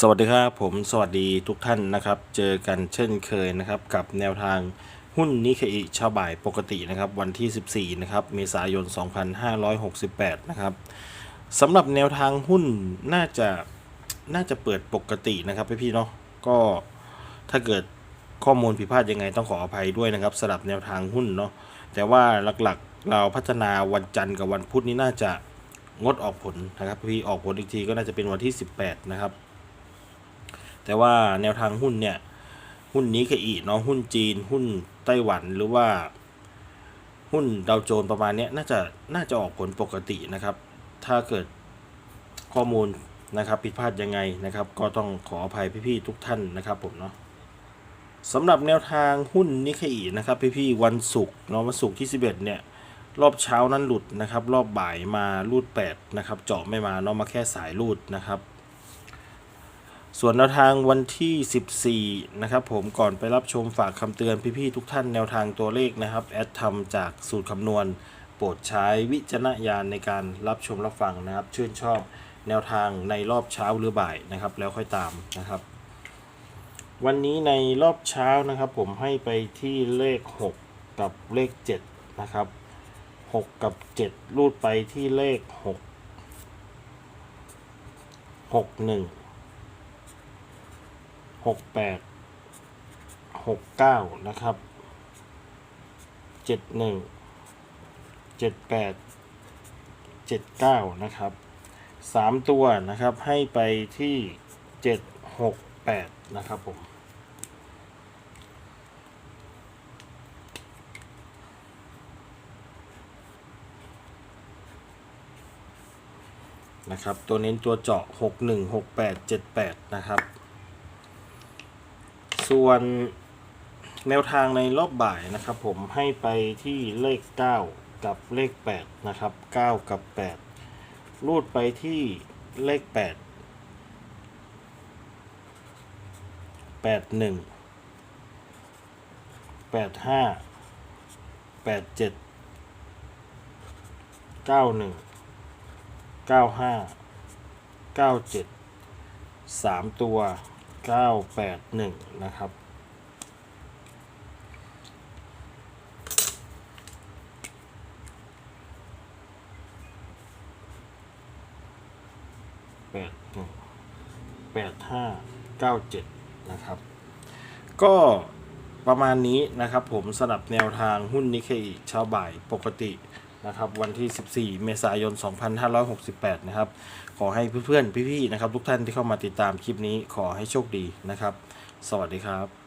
สวัสดีครับผมสวัสดีทุกท่านนะครับ เจอกันเช่นเคยนะครับ กับแนวทางหุ้นนิเคอิชาบ่ายปกตินะครับ วันที่ 14 นะครับเมษายน 2568 นะครับสำหรับแนวทางหุ้นน่าจะน่าจะเปิดปกตินะครับพี่ๆเนาะก็ถ้าเกิดข้อมูลผิดพลาดยังไงต้องขออภัยด้วยนะครับสำหรับแนวทางหุ้นเนาะแต่ว่าหลักๆเราพัฒนาวันจันทร์กับวันพุธนี้น่าจะงดออกผลนะครับพี่ออกผลอีกทีก็น่าจะเป็นวันที่ 18 นะครับ แต่ว่าแนวทางหุ้นเนี่ย หุ้นนี้คืออีเนาะหุ้นจีน หุ้นไต้หวันหรือว่า หุ้นดาวโจนส์ประมาณนี้น่าจะน่าจะออกผลปกตินะครับ ถ้าเกิดข้อมูลนะครับผิดพลาดยังไงนะครับ ก็ต้องขออภัยพี่ๆทุกท่านนะครับผมเนาะสำหรับแนวทางหุ้นนิเคอีนะครับ พี่ๆวันศุกร์เนาะวันศุกร์ที่ 11 เนี่ย รอบเช้านั้นหลุดนะครับ รอบบ่ายมารูด 8 นะครับ เจาะไม่มาเนาะมาแค่สายรูดนะครับ ส่วนแนวทางวันที่ 14 นะครับผมก่อนไปรับชมฝากคำเตือนพี่ๆทุกท่านแนวทางตัวเลขนะครับแอดทำจากสูตรคำนวณ โปรดใช้วิจารณญาณในการรับชมรับฟังนะครับ ชื่นชอบแนวทางในรอบเช้าหรือบ่ายนะครับ แล้วค่อยตามนะครับ วันนี้ในรอบเช้านะครับ ผมให้ไปที่เลข 6 กับเลข 7 นะครับ 6 กับ 7 รูดไปที่เลข 6 6 1 หกแปดหกเก้านะครับเจ็ดหนึ่งเจ็ดแปดเจ็ดเก้านะครับสามตัวนะครับให้ไปที่เจ็ดหกแปดนะครับผมนะครับตัวเน้นตัวเจาะหกหนึ่งหกแปดเจ็ดแปดนะครับ ส่วนแนวทางในรอบบ่ายนะครับ ผมให้ไปที่เลข 9 กับเลข 8 นะครับ 9 กับ 8 รูดไปที่เลข 8 8 1 8 5 8 7 9 1 9 5 9 7 3 ตัว 981 นะครับ แปดหนึ่งแปดห้าเก้าเจ็ดนะครับ ก็ประมาณนี้นะครับผมสำหรับแนวทางหุ้นนิเคอิช้าบ่ายปกติ นะครับวันที่ 14 เมษายน 2568 นะครับ ขอให้เพื่อนๆ พี่ๆ นะครับ ทุกท่านที่เข้ามาติดตามคลิปนี้ขอให้โชคดีนะครับ สวัสดีครับ